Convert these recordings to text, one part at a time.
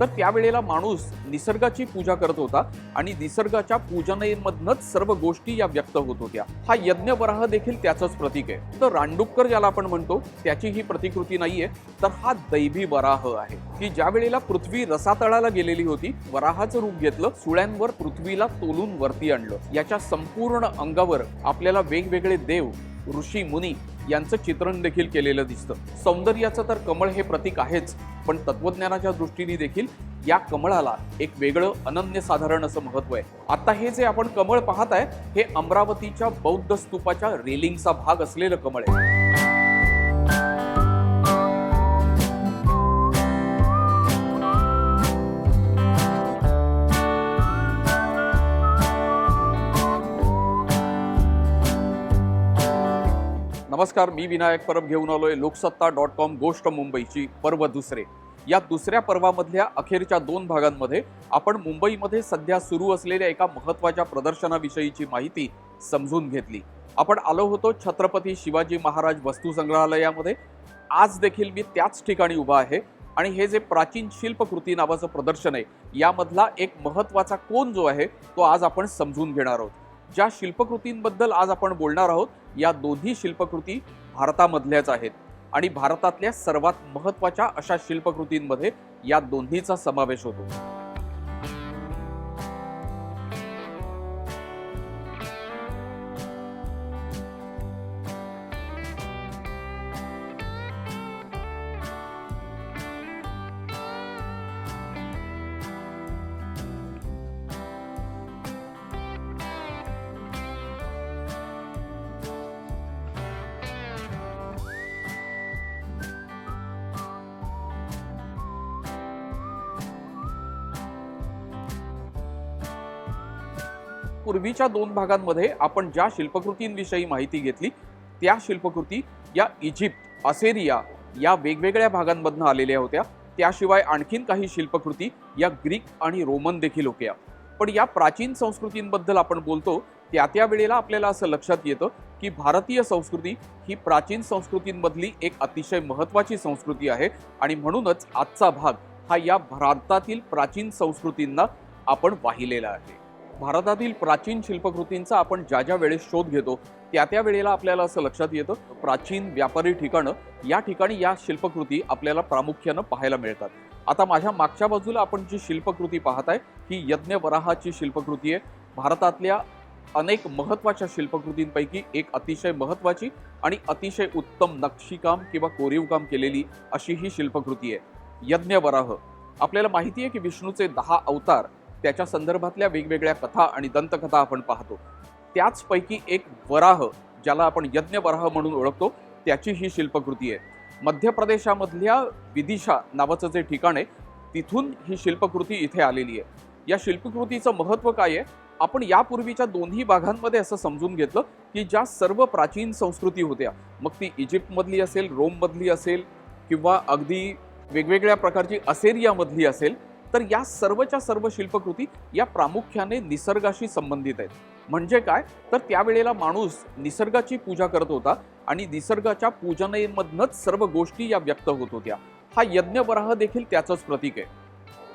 तर त्यावेळेला माणूस निसर्गाची पूजा करत होता आणि निसर्गाच्या पूजनेमधनच सर्व गोष्टी या व्यक्त होत होत्या. हा यज्ञ वराह देखील त्याचंच प्रतीक आहे. तर रांडुक्कर ज्याला आपण म्हणतो त्याची ही प्रतिकृती नाहीये तर हा दैवी वराह आहे. की ज्या वेळेला पृथ्वी रसातळाला गेलेली होती वराहाचं रूप घेतलं सुळ्यांवर पृथ्वीला तोलून वरती आणलं. याच्या संपूर्ण अंगावर आपल्याला वेगवेगळे देव ऋषी मुनी यांचं चित्रण देखील केलेलं दिसतं. सौंदर्याचं तर कमळ हे प्रतीक आहेच. पण तत्वज्ञानाच्या दृष्टीने देखील या कमळाला एक वेगळं अनन्यसाधारण असं महत्त्व आहे. आता हे जे आपण कमळ पाहत आहे हे अमरावतीच्या बौद्ध स्तूपाच्या रेलिंगचा भाग असलेलं कमळ आहे. नमस्कार मी विनायक परब घेऊन आलोय. लोकसत्ता डॉट कॉम गोष्ट मुंबईची पर्व दुसरे. या दुसऱ्या पर्वामधल्या अखेरच्या दोन भागांमध्ये आपण मुंबईमध्ये सध्या सुरू असलेल्या एका महत्त्वाच्या प्रदर्शनाविषयीची माहिती समजून घेतली. आपण आलो होतो छत्रपती शिवाजी महाराज वस्तू संग्रहालयामध्ये आज देखील मी त्याच ठिकाणी उभा आहे आणि हे जे प्राचीन शिल्पकृती नावाचं प्रदर्शन आहे यामधला एक महत्त्वाचा कोण जो आहे तो आज आपण समजून घेणार आहोत. ज्या शिल्पकृतींबद्दल आज आपण बोलणार आहोत या दोन्ही शिल्पकृती भारतामधल्याच आहेत. आणि भारतातल्या सर्वात महत्त्वाच्या अशा शिल्पकृतींमध्ये या दोन्हीचा समावेश होतो. पूर्वीच्या दोन भागांमध्ये आपण ज्या शिल्पकृतींविषयी माहिती घेतली त्या शिल्पकृती या इजिप्त असेरिया या वेगवेगळ्या भागांमधनं आलेल्या होत्या. त्याशिवाय आणखीन काही शिल्पकृती या ग्रीक आणि रोमन देखील होत्या. पण या प्राचीन संस्कृतींबद्दल आपण बोलतो त्या त्या वेळेला आपल्याला असं लक्षात येतं की भारतीय संस्कृती ही प्राचीन संस्कृतींमधली एक अतिशय महत्त्वाची संस्कृती आहे आणि म्हणूनच आजचा भाग हा या भारतातील प्राचीन संस्कृतींना आपण वाहिलेला आहे. भारतातील प्राचीन शिल्पकृतींचा आपण ज्या ज्या वेळेस शोध घेतो त्या त्या वेळेला आपल्याला असं लक्षात येतं प्राचीन व्यापारी ठिकाणं या ठिकाणी या शिल्पकृती आपल्याला प्रामुख्यानं पाहायला मिळतात. आता माझ्या मागच्या बाजूला आपण जी शिल्पकृती पाहताय ही यज्ञवराहाची शिल्पकृती आहे. भारतातल्या अनेक महत्त्वाच्या शिल्पकृतींपैकी एक अतिशय महत्त्वाची आणि अतिशय उत्तम नक्षीकाम किंवा कोरीवकाम केलेली अशी ही शिल्पकृती आहे. यज्ञ वराह. आपल्याला माहिती आहे की विष्णूचे दहा अवतार त्याच्या संदर्भातल्या वेगवेगळ्या कथा आणि दंतकथा आपण पाहतो. त्याचपैकी एक वराह ज्याला आपण यज्ञ वराह म्हणून ओळखतो त्याची ही शिल्पकृती आहे. मध्य प्रदेशामधल्या विदिशा नावाचं जे ठिकाण आहे तिथून ही शिल्पकृती इथे आलेली आहे. या शिल्पकृतीचं महत्त्व काय आहे? आपण यापूर्वीच्या दोन्ही भागांमध्ये असं समजून घेतलं की ज्या सर्व प्राचीन संस्कृती होत्या मग ती इजिप्तमधली असेल रोममधली असेल किंवा अगदी वेगवेगळ्या प्रकारची असेरियामधली असेल तर या सर्वच्या सर्व शिल्पकृती या प्रामुख्याने निसर्गाशी संबंधित आहेत. म्हणजे काय? तर त्यावेळेला माणूस निसर्गाची पूजा करत होता आणि निसर्गाच्या पूजनेमधनच सर्व गोष्टी या व्यक्त होत होत्या. हा यज्ञ वराह देखील त्याचंच प्रतीक आहे.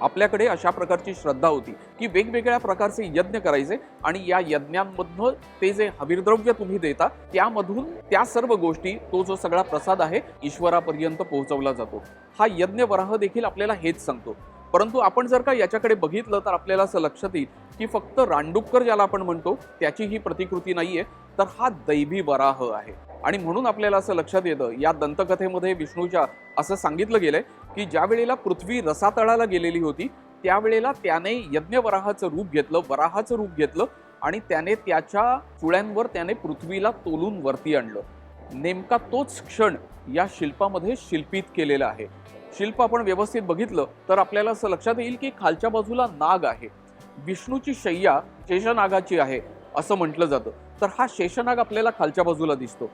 आपल्याकडे अशा प्रकारची श्रद्धा होती की वेगवेगळ्या प्रकारचे यज्ञ करायचे आणि या यज्ञांमधनं ते जे हविर्द्रव्य तुम्ही देता त्यामधून त्या सर्व गोष्टी तो जो सगळा प्रसाद आहे ईश्वरापर्यंत पोहोचवला जातो. हा यज्ञ वराह देखील आपल्याला हेच सांगतो. परंतु आपण जर का याच्याकडे बघितलं तर आपल्याला असं लक्षात येईल की फक्त रानडुक्कर ज्याला आपण म्हणतो त्याची ही प्रतिकृती नाहीये तर हा दैवी वराह आहे. आणि म्हणून आपल्याला असं लक्षात येतं या दंतकथेमध्ये विष्णूच्या असं सांगितलं गेलंय की ज्या वेळेला पृथ्वी रसातळाला गेलेली होती त्यावेळेला त्याने यज्ञवराहाचं रूप घेतलं वराहाचं रूप घेतलं आणि त्याने त्याच्या चुळ्यांवर त्याने पृथ्वीला तोलून वरती आणलं. नेमका तोच क्षण या शिल्पामध्ये शिल्पित केलेला आहे. शिल्प आपण व्यवस्थित बघितलं तर आपल्याला असं लक्षात येईल की खालच्या बाजूला नाग आहे. विष्णूची शय्या शेषनागाची आहे असं म्हटलं जातं. तर हा शेषनाग आपल्याला खालच्या बाजूला दिसतो.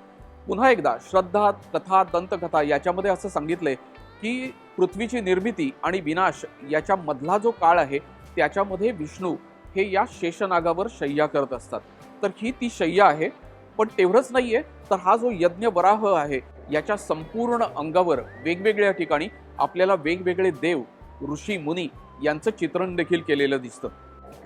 पुन्हा एकदा श्रद्धा कथा दंतकथा याच्यामध्ये असं सांगितलंय की पृथ्वीची निर्मिती आणि विनाश याच्या मधला जो काळ आहे त्याच्यामध्ये विष्णू हे या शेषनागावर शय्या करत असतात. तर ही ती शय्या आहे पण तेवढंच नाहीये. तर हा जो यज्ञ वराह आहे याच्या संपूर्ण अंगावर वेगवेगळ्या ठिकाणी आपल्याला वेगवेगळे देव ऋषी मुनी यांचं चित्रण देखील केलेलं दिसतं.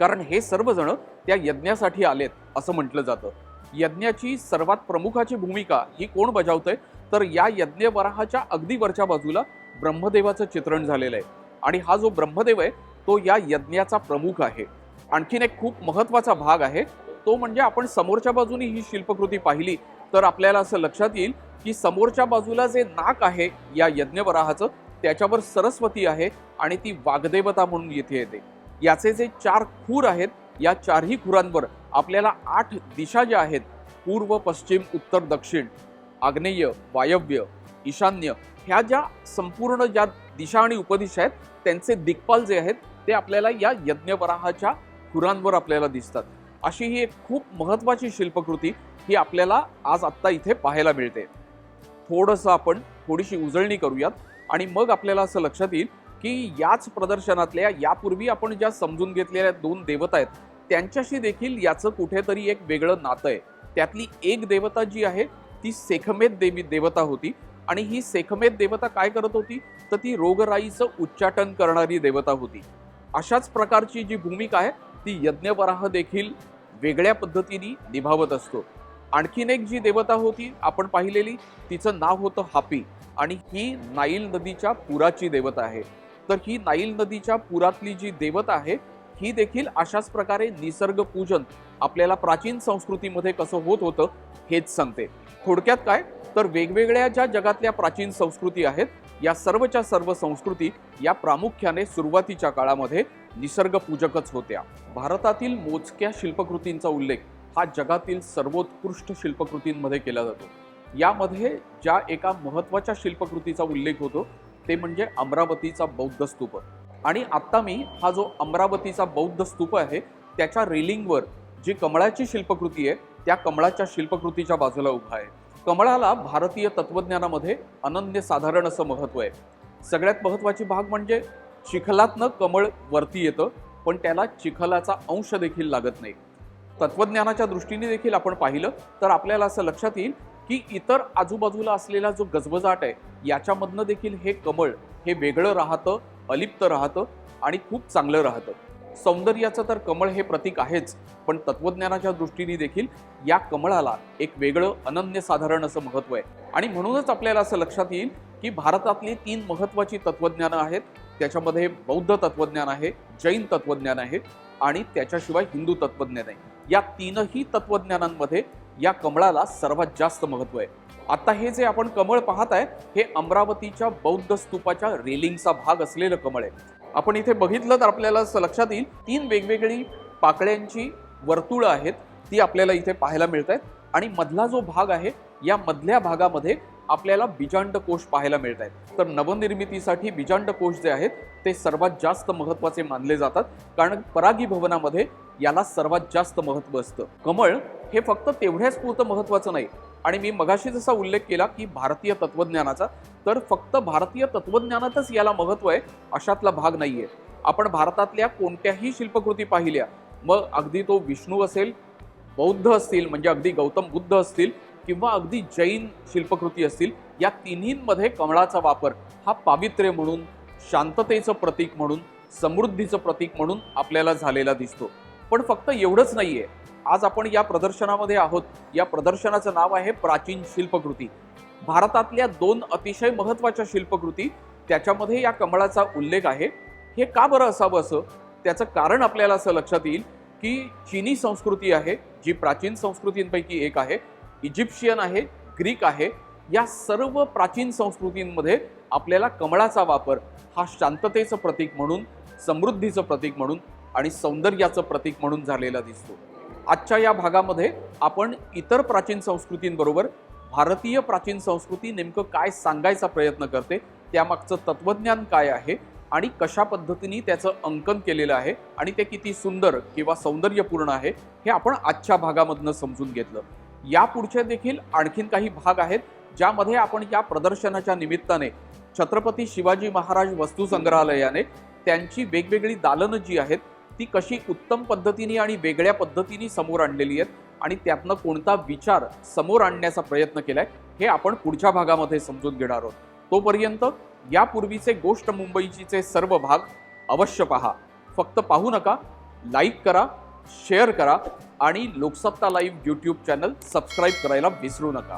कारण हे सर्वजण त्या यज्ञासाठी आलेत असं म्हटलं जातं. यज्ञाची सर्वात प्रमुखाची भूमिका ही कोण बजावतंय? तर या यज्ञ वराहाच्या अगदी वरच्या बाजूला ब्रह्मदेवाचं चित्रण झालेलं आहे. आणि हा जो ब्रह्मदेव आहे तो या यज्ञाचा प्रमुख आहे. आणखीन एक खूप महत्त्वाचा भाग आहे तो म्हणजे आपण समोरच्या बाजूनी ही शिल्पकृती पाहिली तर आपल्याला असं लक्षात येईल की समोरच्या बाजूला जे नाक आहे या यज्ञवराहाचं त्याच्यावर सरस्वती आहे आणि ती वाग्देवता म्हणून येथे येते. याचे जे चार खूर आहेत या चारही खुरांवर आपल्याला आठ दिशा ज्या आहेत पूर्व पश्चिम उत्तर दक्षिण आग्नेय वायव्य ईशान्य ह्या ज्या संपूर्ण ज्या दिशा आणि उपदिशा आहेत त्यांचे दिग्पाल जे आहेत ते आपल्याला या यज्ञवराहाच्या खुरांवर आपल्याला दिसतात. अशी ही एक खूप महत्वाची शिल्पकृती ही आपल्याला आज आत्ता इथे पाहायला मिळते. थोडंसं आपण थोडीशी उजळणी करूयात आणि मग आपल्याला असं लक्षात येईल की याच प्रदर्शनातल्या यापूर्वी आपण ज्या समजून घेतलेल्या दोन देवता आहेत त्यांच्याशी देखील याचं कुठेतरी एक वेगळं नातं आहे. त्यातली एक देवता जी आहे ती सेखमेत देवी देवता होती आणि ही सेखमेत देवता काय करत होती? तर ती रोगराईचं उच्चाटन करणारी देवता होती. अशाच प्रकारची जी भूमिका आहे ती यज्ञवराह देखील वेगळ्या पद्धतीने निभावत असतो. आणखीन एक जी देवता होती आपण पाहिलेली तिचं नाव होतं हापी. आणि ही नाईल नदीच्या पुराची देवता आहे. तर ही नाईल नदीच्या पुरातली जी देवता आहे ही देखील अशाच प्रकारे निसर्ग पूजन आपल्याला प्राचीन संस्कृतीमध्ये कसं होत होतं हेच सांगते. थोडक्यात काय? तर वेगवेगळ्या ज्या जगातल्या प्राचीन संस्कृती आहेत या सर्वच्या सर्व संस्कृती या प्रामुख्याने सुरुवातीच्या काळामध्ये निसर्गपूजकच होत्या. भारतातील मोजक्या शिल्पकृतींचा उल्लेख हा जगातील सर्वोत्कृष्ट शिल्पकृतींमध्ये केला जातो. यामध्ये ज्या एका महत्त्वाच्या शिल्पकृतीचा उल्लेख होतो ते म्हणजे अमरावतीचा बौद्ध स्तूप. आणि आत्ता मी हा जो अमरावतीचा बौद्ध स्तूप आहे त्याच्या रेलिंगवर जी कमळाची शिल्पकृती आहे त्या कमळाच्या शिल्पकृतीच्या बाजूला उभा आहे. कमळाला भारतीय तत्वज्ञानामध्ये अनन्य साधारण असं महत्त्व आहे. सगळ्यात महत्त्वाची भाग म्हणजे चिखलातनं कमळ वरती येतं पण त्याला चिखलाचा अंश देखील लागत नाही. तत्वज्ञानाच्या दृष्टीने देखील आपण पाहिलं तर आपल्याला असं लक्षात येईल की इतर आजूबाजूला असलेला जो गजबजाट आहे याच्यामधनं देखील हे कमळ हे वेगळं राहतं अलिप्त राहतं आणि खूप चांगलं राहतं. सौंदर्याचं तर कमळ हे प्रतीक आहेच पण तत्वज्ञानाच्या दृष्टीने देखील या कमळाला एक वेगळं अनन्यसाधारण असं महत्त्व आहे. आणि म्हणूनच आपल्याला असं लक्षात येईल की भारतातली तीन महत्त्वाची तत्वज्ञानं आहेत. त्याच्यामध्ये बौद्ध तत्वज्ञान आहे जैन तत्वज्ञान आहे आणि त्याच्याशिवाय हिंदू तत्वज्ञान आहे. या तीनही तत्वज्ञानांमध्ये या कमळाला सर्वात जास्त महत्त्व आहे. आता हे जे आपण कमळ पाहत आहे हे अमरावतीच्या बौद्ध स्तूपाच्या रेलिंगचा भाग असलेलं कमळ आहे. आपण इथे बघितलं तर आपल्याला असं लक्षात येईल तीन वेगवेगळी पाकळ्यांची वर्तुळं आहेत ती आपल्याला इथे पाहायला मिळत आहेत आणि मधला जो भाग आहे या मधल्या भागामध्ये आपल्याला बिजांड कोश पाहायला मिळत आहेत तर नवनिर्मितीसाठी बिजांड कोश जे आहेत ते सर्वात जास्त महत्त्वाचे मानले जातात. कारण परागी भवनामध्ये याला सर्वात जास्त महत्त्व असतं. कमळ हे फक्त तेवढ्याच पुरतं महत्वाचं नाही. आणि मी मगाशी जसा उल्लेख केला की भारतीय तत्वज्ञानाचा तर फक्त भारतीय तत्वज्ञानातच याला महत्त्व आहे अशातला भाग नाही आहे आपण भारतातल्या कोणत्याही शिल्पकृती पाहिल्या मग अगदी तो विष्णू असेल बौद्ध असतील म्हणजे अगदी गौतम बुद्ध असतील किंवा अगदी जैन शिल्पकृती असतील या तिन्हींमध्ये कमळाचा वापर हा पावित्र्य म्हणून शांततेचं प्रतीक म्हणून समृद्धीचं प्रतीक म्हणून आपल्याला झालेला दिसतो. पण फक्त एवढंच नाही आहे आज आपण या प्रदर्शनामध्ये आहोत. या प्रदर्शनाचं नाव आहे प्राचीन शिल्पकृती. भारतातल्या दोन अतिशय महत्त्वाच्या शिल्पकृती त्याच्यामध्ये या कमळाचा उल्लेख आहे. हे का बरं असावं असं? त्याचं कारण आपल्याला असं लक्षात येईल की चीनी संस्कृती आहे जी प्राचीन संस्कृतींपैकी एक आहे. इजिप्शियन आहे ग्रीक आहे. या सर्व प्राचीन संस्कृतींमध्ये आपल्याला कमळाचा वापर हा शांततेचं प्रतीक म्हणून समृद्धीचं प्रतीक म्हणून आणि सौंदर्याचं प्रतीक म्हणून झालेला दिसतो. आजच्या या भागामध्ये आपण इतर प्राचीन संस्कृतींबरोबर भारतीय प्राचीन संस्कृती नेमकं काय सांगायचा प्रयत्न करते त्यामागचं तत्वज्ञान काय आहे आणि कशा पद्धतीने त्याचं अंकन केलेलं आहे आणि ते किती सुंदर किंवा सौंदर्यपूर्ण आहे हे आपण आजच्या भागामधनं समजून घेतलं. या पुढचे देखील आणखीन काही भाग आहेत ज्यामध्ये आपण या प्रदर्शनाच्या निमित्ताने छत्रपती शिवाजी महाराज वस्तू संग्रहालयाने त्यांची वेगवेगळी दालनं जी आहेत ती कशी उत्तम पद्धतीने आणि वेगळ्या पद्धतीने समोर आणलेली आहेत आणि त्यातनं कोणता विचार समोर आणण्याचा प्रयत्न केलाय हे आपण पुढच्या भागामध्ये समजून घेणार आहोत. तोपर्यंत यापूर्वीचे गोष्ट मुंबईचीचे सर्व भाग अवश्य पहा. फक्त पाहू नका लाईक करा शेअर करा आणि Loksatta live YouTube channel subscribe करायला विसरू नका.